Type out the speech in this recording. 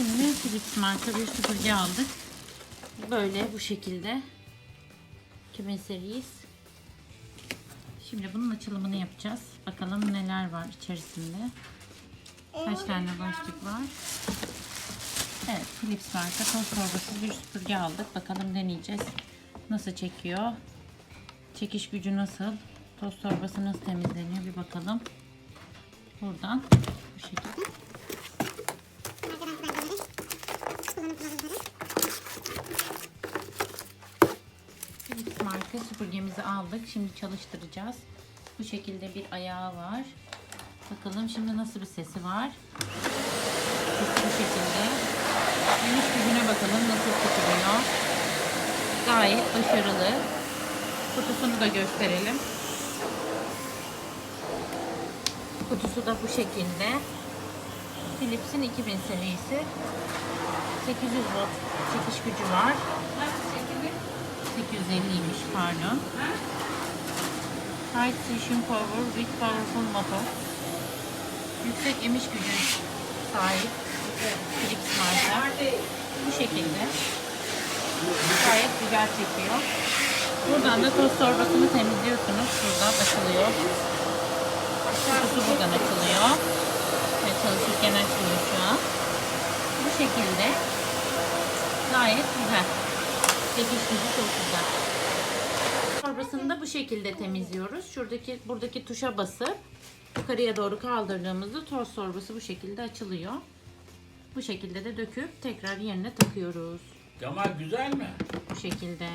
Şimdi Philips marka bir süpürge aldık. Böyle bu şekilde. 2000 series. Şimdi bunun açılımını yapacağız. Bakalım neler var içerisinde. Kaç tane başlık var. Evet Philips marka toz torbasız bir süpürge aldık. Bakalım deneyeceğiz. Nasıl çekiyor? Çekiş gücü nasıl? Toz torbası nasıl temizleniyor bir bakalım. Buradan bu şekilde. Philips marka süpürgemizi aldık. Şimdi çalıştıracağız. Bu şekilde bir ayağı var. Bakalım şimdi nasıl bir sesi var. Bu şekilde. Geniş gücüne bakalım nasıl tutuluyor. Gayet başarılı. Kutusunu da gösterelim. Kutusu da bu şekilde. Philips'in 2000 serisi. 800 volt çekiş gücü var. 850'ymiş pardon. High Station Power with Powerful Motor. Yüksek emiş gücü sahip Philips marka. Bu şekilde. Gayet güzel çekiyor. Buradan da toz torbasını temizliyorsunuz. Şuradan açılıyor. Kutusu buradan açılıyor. Ve çalışırken açılıyor şu an. Bu şekilde. Gayet güzel. Çekiş gücü çok güzel. Torbasını da bu şekilde temizliyoruz. Şuradaki buradaki tuşa basıp yukarıya doğru kaldırdığımızda toz torbası bu şekilde açılıyor. Bu şekilde de döküp tekrar yerine takıyoruz. Kemal güzel mi? Bu şekilde.